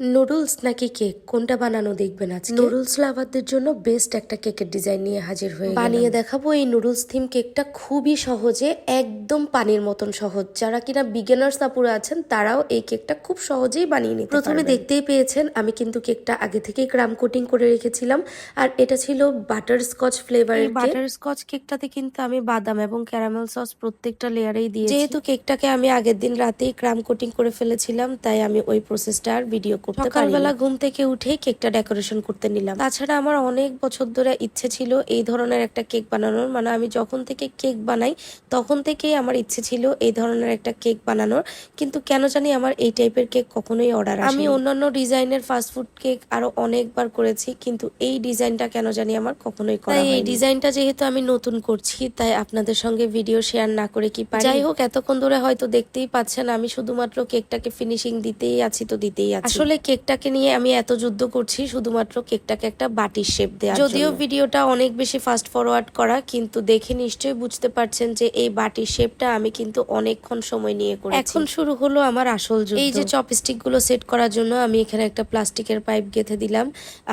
Noodles নাকি cake কোনটা বানানো দেখবেন আজকে? নুডলস লাভারদের জন্য বেস্ট একটা কেকের ডিজাইন নিয়ে হাজির হয়ে বানিয়ে দেখাবো এই নুডলস থিম কেকটা খুবই সহজে একদম পানির মতন সহজ। যারা কিনা বিগিনার্স আপুরা আছেন তারাও এই কেকটা খুব সহজেই বানিয়ে নিতে প্রথমে দেখতেই পেয়েছেন আমি কিন্তু কেকটা আগে থেকেই ক্রাম কোটিং করে রেখেছিলাম। আর এটা ছিল বাটার স্কচ ফ্লেভারের বাটার স্কচ কেকটাতে কিন্তু আমি বাদাম এবং ক্যারামেল সস প্রত্যেকটা লেয়ারেই দিয়ে যেহেতু কেকটাকে আমি আগের দিন রাতেই ক্রাম কোটিং করে ফেলেছিলাম তাই আমি ওই প্রসেসটা আর ভিডিও করতে সকালবেলা ঘুম থেকে উঠেই কেকটা ডেকোরেশন করতে নিলাম। তাছাড়া আমার অনেক বছর ধরে ইচ্ছে ছিল এই ধরনের একটা কেক বানানোর। মানে আমি যখন থেকে কেক বানাই তখন থেকেই আমার ইচ্ছে ছিল এই ধরনের একটা কেক বানানোর। কিন্তু কেন জানি আমার এই টাইপের কেক কখনোই অর্ডার আমি অন্যান্য ডিজাইনের ফাস্টফুড কেক আরও অনেকবার করেছি কিন্তু এই ডিজাইনটা কেন জানি আমার কখনোই করা এই ডিজাইনটা যেহেতু আমি নতুন করছি তাই আপনাদের সঙ্গে ভিডিও শেয়ার না করে কি পারি? যাই হোক এতক্ষণ ধরে হয়তো দেখতেই পাচ্ছেন আমি শুধুমাত্র কেকটাকে ফিনিশিং দিতেই আছি তো দিতেই আছি। আসলে কেকটাকে নিয়ে আমি এত যুদ্ধ করছি শুধুমাত্র কেকটাকে একটা বাটির শেপ দেওয়া যদিও ভিডিওটা অনেক বেশি ফাস্ট ফরওয়ার্ড করা কিন্তু দেখে নিশ্চয়ই বুঝতে পারছেন যে এই বাটির শেপটা আমি কিন্তু অনেকক্ষণ সময় নিয়ে করেছি। এখন শুরু হলো আমার আসল যুদ্ধ। এই যে চপস্টিকগুলো সেট করার জন্য আমি এখানে একটা প্লাস্টিকের পাইপ গেঁথে দিলাম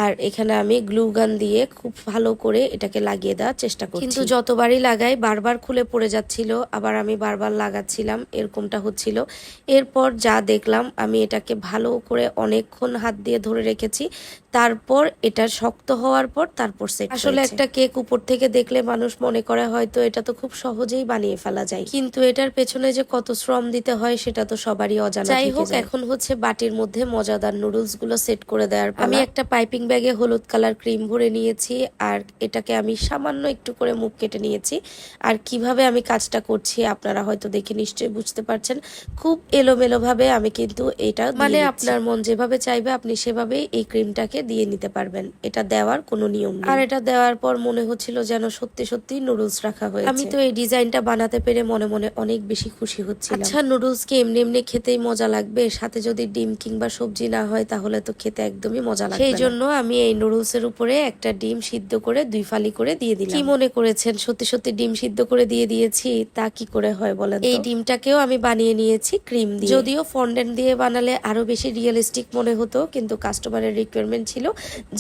আর এখানে আমি গ্লু গান দিয়ে খুব ভালো করে এটাকে লাগিয়ে দেওয়ার চেষ্টা করছি। কিন্তু যতবারই লাগাই বারবার খুলে পড়ে যাচ্ছিল আবার আমি বারবার লাগাচ্ছিলাম এরকমটা হচ্ছিল। এরপর যা দেখলাম আমি এটাকে ভালো করে অনেকক্ষণ হাত দিয়ে ধরে রেখেছি। তারপর এটা শক্ত হওয়ার পর তারপর সেট আসলে একটা কেক উপর থেকে দেখলে মানুষ মনে করে হয়তো এটা তো খুব সহজেই বানিয়ে ফেলা যায়। কিন্তু এটার পেছনে যে কত শ্রম দিতে হয় সেটা তো সবারই অজানা যাই হোক এখন হচ্ছে বাটির মধ্যে মজাদার নুডলসগুলো সেট করে দেওয়ার আমি একটা পাইপিং ব্যাগে হলুদ কালার ক্রিম ভরে নিয়েছি আর এটাকে আমি সামান্য একটু করে মুখ কেটে নিয়েছি। আর কীভাবে আমি কাজটা করছি আপনারা হয়তো দেখে নিশ্চয়ই বুঝতে পারছেন। খুব এলোমেলো ভাবে আমি কিন্তু এটা মানে আপনার মন যেভাবে চাইবে আপনি সেভাবেই এই ক্রিমটাকে দিয়ে নিতে পারবেন। এটা দেওয়ার কোনো নিয়ম আর এটা দেওয়ার পর মনে হচ্ছিল যেন সত্যি সত্যি নুডলস রাখা হয়েছে। আমি তো এই ডিজাইনটা বানাতে পেরে মনে মনে অনেক বেশি খুশি হচ্ছিলাম। আচ্ছা নুডলস কি এমনি এমনি খেতেই মজা লাগবে? সাথে যদি ডিম কিংবা সবজি না হয় তাহলে তো খেতে একদমই মজা লাগবে সেই জন্য আমি এই নুডলস এর উপরে একটা ডিম সিদ্ধ করে দুই ফালি করে দিয়ে দিলাম। কি মনে করেছেন? সত্যি সত্যি ডিম সিদ্ধ করে দিয়ে দিয়েছি তা কি করে হয় বলেন এই ডিমটাকেও আমি বানিয়ে নিয়েছি ক্রিম দিয়ে। যদিও ফন্ডেন্ট দিয়ে বানালে আরও বেশি রিয়েলিস্টিক মনে হতো কিন্তু কাস্টমারের রিকোয়ারমেন্ট ছিল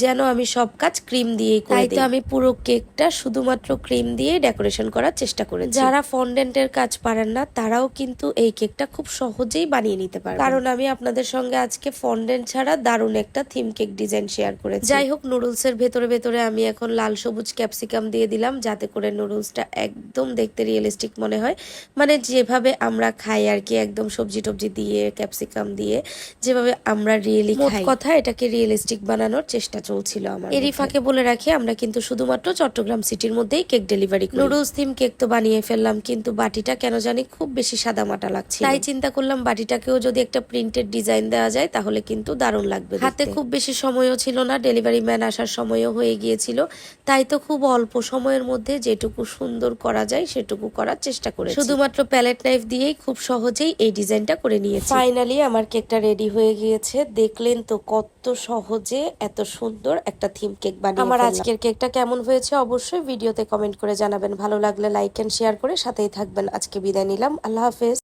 যেন আমি সব কাজ ক্রিম দিয়েই করি তাই তো আমি পুরো কেকটা শুধুমাত্র ক্রিম দিয়ে ডেকোরেশন করার চেষ্টা করি যারা ফন্ডেন্টের কাজ পারেন না তারাও কিন্তু এই কেকটা খুব সহজেই বানিয়ে নিতে পারে কারণ আমি আপনাদের সঙ্গে আজকে ফন্ডেন্ট ছাড়া দারুণ একটা থিম কেক ডিজাইন শেয়ার করেছি। যাই হোক নুডলস এর ভেতরে ভেতরে আমি এখন লাল সবুজ ক্যাপসিকাম দিয়ে দিলাম যাতে করে নুডলসটা একদম দেখতে রিয়েলিস্টিক মনে হয়। মানে যেভাবে আমরা খাই আর কি একদম সবজি টবজি দিয়ে ক্যাপসিকাম দিয়ে যেভাবে আমরা রিয়েলি খাই। কথা এটাকে রিয়েলিস্টিক বানানোর চেষ্টা চলছিল আমার এরই ফাঁকে বলে রাখি আমরা কিন্তু শুধুমাত্র চট্টগ্রাম সিটির মধ্যেই কেক ডেলিভারি করি। নুডলস থিম কেক তো বানিয়ে ফেললাম কিন্তু বাটিটা কেন জানি খুব বেশি সাদা মাটা লাগছে তাই চিন্তা করলাম বাটিটাকেও যদি একটা প্রিন্টেড ডিজাইন দেওয়া যায় তাহলে কিন্তু দারুণ লাগবে হাতে খুব বেশি সময়ও ছিল না ডেলিভারি ম্যান আসার সময়ও হয়ে গিয়েছিল। তাই তো খুব অল্প সময়ের মধ্যে যেটুকু সুন্দর করা যায় সেটুকু করার চেষ্টা করে শুধুমাত্র প্যালেট নাইফ দিয়েই খুব সহজেই এই ডিজাইনটা করে নিয়েছি। ফাইনালি আমার কেকটা রেডি হয়ে গিয়েছে। দেখলেন তো কত সহজে এত সুন্দর একটা থিম কেক বানিয়ে আমার আজকের কেকটা কেমন হয়েছে অবশ্যই ভিডিওতে কমেন্ট করে জানাবেন। ভালো লাগলে লাইক এন্ড শেয়ার করে সাথেই থাকবেন। আজকে বিদায় নিলাম। আল্লাহ হাফেজ।